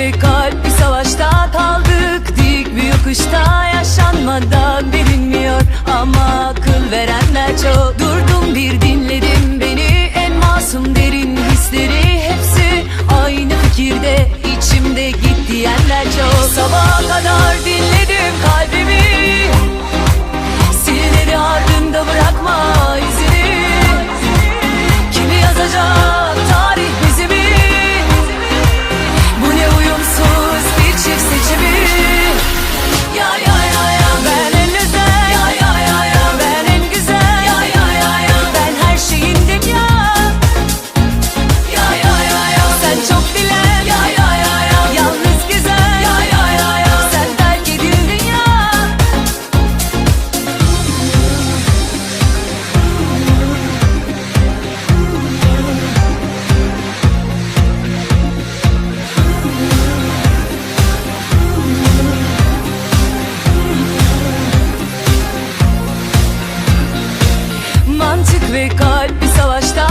ve kalp. Bir savaşta kaldık Dik bir yokuşta yaşanmadan bilinmiyor. Ama akıl verenler çok. Durdum bir dinledim beni En masum derin hisleri hepsi Aynı fikirde içimde git diyenler çok. Sabaha kadar dinledim ve kalbi savaşta